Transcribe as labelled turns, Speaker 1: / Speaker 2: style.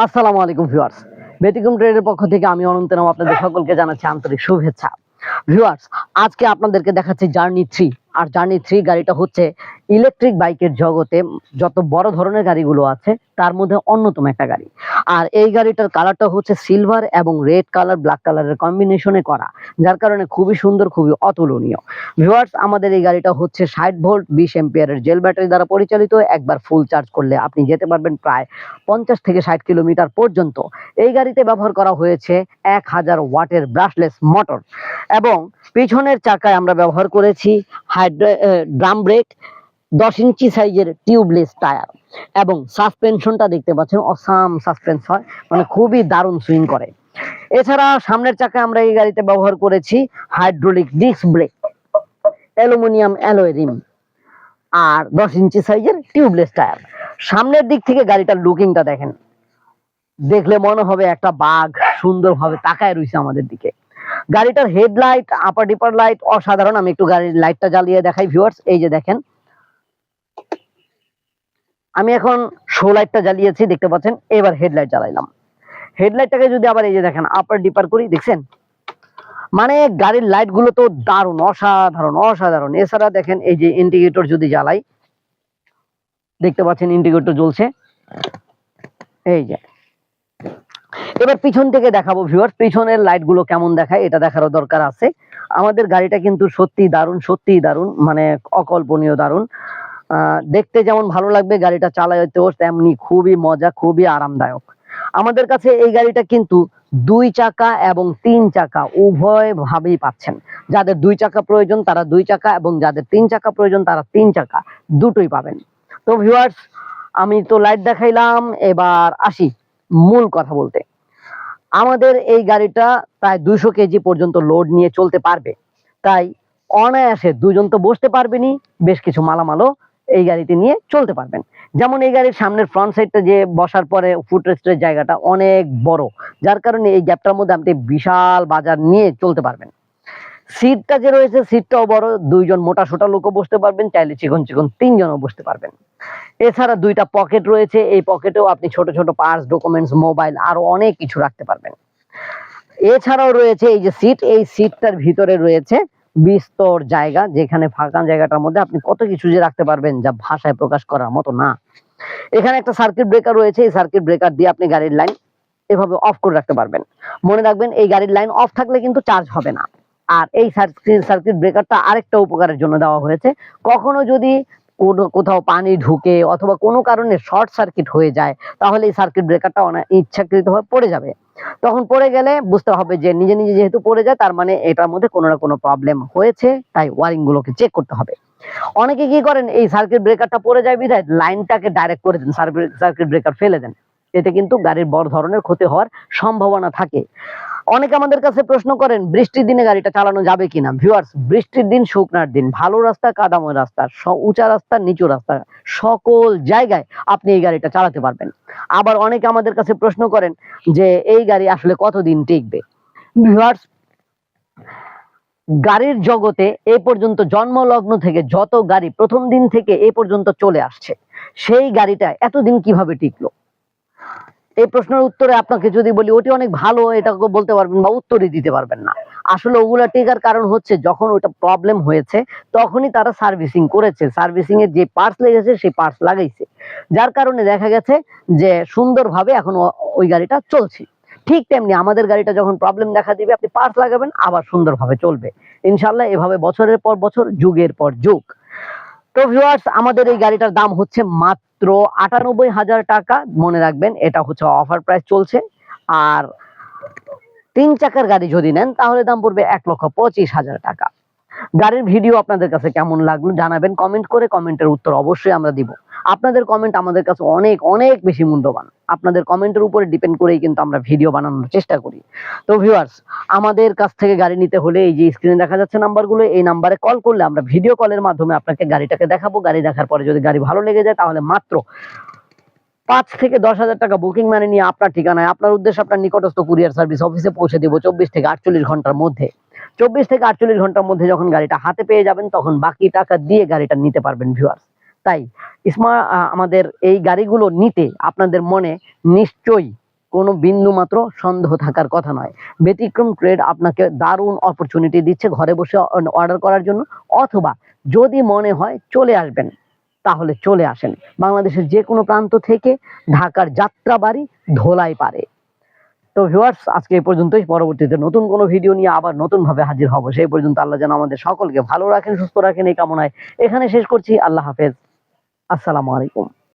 Speaker 1: আসসালামু আলাইকুম ভিউয়ার্স। ব্যতিক্রম ট্রেডের পক্ষ থেকে আমি অনন্ত নাম আপনাদের সকলকে জানাচ্ছি আন্তরিক শুভেচ্ছা। ভিউয়ার্স, আজকে আপনাদেরকে দেখাচ্ছি জার্নি থ্রি। আর জার্নি থ্রি গাড়িটা হচ্ছে ইলেকট্রিক বাইকের জগতে যত বড় ধরনের গাড়িগুলো আছে, তার মধ্যে অন্যতম একটা গাড়ি। আর এই গাড়িটার কালারটা হচ্ছে সিলভার এবং রেড কালার ব্ল্যাক কালারের কম্বিনেশনে করা, যার কারণে খুবই সুন্দর, খুবই অতুলনীয়। ভিউয়ার্স আমাদের এই গাড়িটা হচ্ছে ষাট ভোল্ট, বিশ এম্পিয়ারের জেল ব্যাটারি দ্বারা পরিচালিত, একবার ফুল চার্জ করলে আপনি যেতে পারবেন প্রায় পঞ্চাশ থেকে ষাট কিলোমিটার পর্যন্ত। এই গাড়িতে ব্যবহার করা হয়েছে এক হাজার ওয়াটের ব্রাশলেস মোটর এবং পিছনের চাকায় আমরা ব্যবহার করেছি হাইড্রো ড্রাম ব্রেক, দশ ইঞ্চি সাইজের টিউবলেস টায়ার এবং সাসপেনশনটা দেখতে পাচ্ছেন, অসাম সাসপেন্স হয় মানে খুবই দারুণ সুইং করে। এছাড়া সামনের চাকায় আমরা এই গাড়িতে ব্যবহার করেছি hydraulic disc brake, aluminium alloy rim আর দশ ইঞ্চি সাইজের টিউবলেস টায়ার। সামনের দিক থেকে গাড়িটার লুকিংটা দেখেন, দেখলে মনে হবে একটা বাঘ সুন্দরভাবে তাকায় রয়েছে আমাদের দিকে। গাড়িটার হেডলাইট আপার ডিপার লাইট অসাধারণ। আমি একটু গাড়ির লাইটটা জ্বালিয়ে দেখাই ভিউয়ার্স এই যে দেখেন। আমি এখন শো লাইটটা জ্বালিয়েছি, দেখতে পাচ্ছেন? এবার হেডলাইট জ্বালাইলাম। হেডলাইটটাকে যদি আবার এই যে দেখেন আপার ডিপার করি, দেখছেন? মানে গাড়ির লাইটগুলো তো দারুণ, অসাধারণ অসাধারণ। এছাড়া দেখেন, এই যে ইন্ডিকেটর যদি জ্বালাই, দেখতে পাচ্ছেন ইন্ডিকেটর জ্বলছে। এই যে। এবার পিছন থেকে দেখাবো ভিউয়ার পিছনের লাইটগুলো কেমন দেখায় এটা দেখারও দরকার আছে। আমাদের গাড়িটা কিন্তু সত্যি দারুণ সত্যি দারুণ মানে অকল্পনীয় দারুণ। দেখতে যেমন ভালো লাগবে, গাড়িটা চালাইতেও তেমনি খুবই মজা, খুবই আরামদায়ক। আমাদের কাছে এই গাড়িটা কিন্তু দুই চাকা এবং তিন চাকা উভয় ভাবেই পাচ্ছেন। যাদের দুই চাকা প্রয়োজন তারা দুই চাকা এবং যাদের তিন চাকা প্রয়োজন তারা তিন চাকা দুটোই পাবেন। তো ভিউয়ার্স আমি তো লাইট দেখাইলাম, এবার আসি মূল কথা বলতে। আমাদের এই গাড়িটা প্রায় দুইশো কেজি পর্যন্ত লোড নিয়ে চলতে পারবে। তাই অনায়াসে দুজন তো বসতে পারবেনি বেশ কিছু মালামালও এই গাড়িতে নিয়ে চলতে পারবেন। যেমন এই গাড়ির সামনের ফ্রন্ট সাইডটা যে বসার পরে ফুটরেস্টের জায়গাটা অনেক বড়, যার কারণে এই গ্যাপটার মধ্যে আপনি বিশাল বাজার নিয়ে চলতে পারবেন। সিটটা যে রয়েছে সিটটাও বড়, দুইজন মোটা সোটা লোকও বসতে পারবেন, চাইলে চিকন চিকন তিনজনও বসতে পারবেন। এছাড়া দুইটা পকেট রয়েছে, এই পকেটেও আপনি ছোট ছোট পার্স ডকুমেন্টস মোবাইল আরও অনেক কিছু রাখতে পারবেন। এছাড়াও রয়েছে এই যে সিট এই সিটটার ভিতরে রয়েছে বিস্তর জায়গা, যেখানে ফাঁকা জায়গাটার মধ্যে আপনি কত কিছু যে রাখতে পারবেন যা ভাষায় প্রকাশ করার মতো না। এখানে একটা সার্কিট ব্রেকার রয়েছে, এই সার্কিট ব্রেকার দিয়ে আপনি গাড়ির লাইন এভাবে অফ করে রাখতে পারবেন। মনে রাখবেন, এই গাড়ির লাইন অফ থাকলে কিন্তু চার্জ হবে না। আর এই সার্কিট ব্রেকারটা আরেকটা উপকারের জন্য দেওয়া হয়েছে। কখনো যদি কোনো কোথাও পানি ঢুকে অথবা কোনো কারণে শর্ট সার্কিট হয়ে যায়, তাহলে এই সার্কিট ব্রেকারটা অনেক ইচ্ছাকৃতভাবে পড়ে যাবে। তখন পড়ে গেলে বুঝতে হবে যে নিজে নিজে যেহেতু পড়ে যায়, তার মানে এটার মধ্যে কোনো না কোনো প্রবলেম হয়েছে, তাই ওয়ারিং গুলোকে চেক করতে হবে। অনেকে কি করেন, এই সার্কিট ব্রেকারটা পড়ে যায় বিধায় লাইনটাকে ডাইরেক্ট করে দেন সার্কিট ব্রেকার ফেলে দেন। এতে কিন্তু গাড়ির বড় ধরনের ক্ষতি হওয়ার সম্ভাবনা থাকে। অনেকে আমাদের কাছে প্রশ্ন করেন, বৃষ্টির দিনে গাড়িটা চালানো যাবে কিনা? ভিউয়ার্স বৃষ্টির দিন শুকনার দিন ভালো রাস্তা, কাদাময় রাস্তা উঁচা রাস্তা, নিচু রাস্তা, সকল জায়গায় আপনি এই গাড়িটা চালাতে পারবেন। আবার অনেকে আমাদের কাছে প্রশ্ন করেন যে, এই গাড়ি আসলে কতদিন টিকবে? ভিউয়ার্স গাড়ির জগতে এ পর্যন্ত জন্মলগ্ন থেকে যত গাড়ি প্রথম দিন থেকে এ পর্যন্ত চলে আসছে, সেই গাড়িটা এতদিন কীভাবে টিকলো? এই প্রশ্নের উত্তরে আপনাকে যদি বলি, ওটি অনেক ভালো এটা বলতে পারবেন বা উত্তরই দিতে পারবেন না। আসলে ওগুলা টেকার কারণ হচ্ছে, যখন ওটা প্রবলেম হয়েছে, তখনই তারা সার্ভিসিং করেছে। সার্ভিসিং এর যে পার্টস লেগেছে, সেই পার্টস লাগাইছে। যার কারণে দেখা গেছে যে, সুন্দরভাবে এখন ওই গাড়িটা চলছে। ঠিক তেমনি আমাদের গাড়িটা যখন প্রবলেম দেখা দিবে, আপনি পার্টস লাগাবেন, আবার সুন্দরভাবে চলবে। ইনশাল্লাহ এভাবে বছরের পর বছর, যুগের পর যুগ। তো ভিউয়ার্স আমাদের এই গাড়িটার দাম হচ্ছে মাত্র আটানব্বই হাজার টাকা। মনে রাখবেন, এটা হচ্ছে অফার প্রাইস চলছে। আর তিন চাকার গাড়ি যদি নেন, তাহলে দাম পড়বে এক লক্ষ পঁচিশ হাজার টাকা। গাড়ির ভিডিও আপনাদের কাছে কেমন লাগল জানাবেন কমেন্ট করে কমেন্টের উত্তর অবশ্যই আমরা দিব। আপনাদের কমেন্ট আমাদের কাছে অনেক অনেক বেশি মূল্যবান। আপনাদের কমেন্টের উপরে ডিপেন্ড করেই কিন্তু আমরা ভিডিও বানানোর চেষ্টা করি। তো ভিউয়ার্স আমাদের কাছ থেকে গাড়ি নিতে হলে এই যে স্ক্রিনে দেখা যাচ্ছে নাম্বারগুলো এই নাম্বারে কল করলে আমরা ভিডিও কলের মাধ্যমে আপনাকে গাড়িটাকে দেখাবো। গাড়ি দেখার পরে যদি গাড়ি ভালো লেগে যায়, তাহলে মাত্র পাঁচ থেকে দশ হাজার টাকা বুকিং মানে নিয়ে আপনার ঠিকানায়, আপনার উদ্দেশ্যে আপনার নিকটস্থ কুরিয়ার সার্ভিস অফিসে পৌঁছে দেবো চব্বিশ থেকে আটচল্লিশ ঘণ্টার মধ্যে। চব্বিশ থেকে আটচল্লিশ ঘণ্টার মধ্যে যখন গাড়িটা হাতে পেয়ে যাবেন, তখন বাকি টাকা দিয়ে গাড়িটা নিতে পারবেন ভিউয়ার্স তাই স্মার্ট আমাদের এই গাড়িগুলো নিতে আপনাদের মনে নিশ্চয়ই কোনো বিন্দু মাত্র সন্দেহ থাকার কথা নয়। ব্যতিক্রম ট্রেড আপনাকে দারুণ অপরচুনিটি দিচ্ছে ঘরে বসে অর্ডার করার জন্য, অথবা যদি মনে হয় চলে আসবেন, তাহলে চলে আসেন। বাংলাদেশের যে কোনো প্রান্ত থেকে ঢাকার যাত্রাবাড়ি ধোলাই পারে। তো ভিউয়ার্স আজকে এই পর্যন্তই। পরবর্তীতে নতুন কোনো ভিডিও নিয়ে আবার নতুন ভাবে হাজির হব। সেই পর্যন্ত আল্লাহ যেন আমাদের সকলকে ভালো রাখেন, সুস্থ রাখেন, এই কামনায় এখানে শেষ করছি। আল্লাহ হাফেজ। আসসালামু আলাইকুম।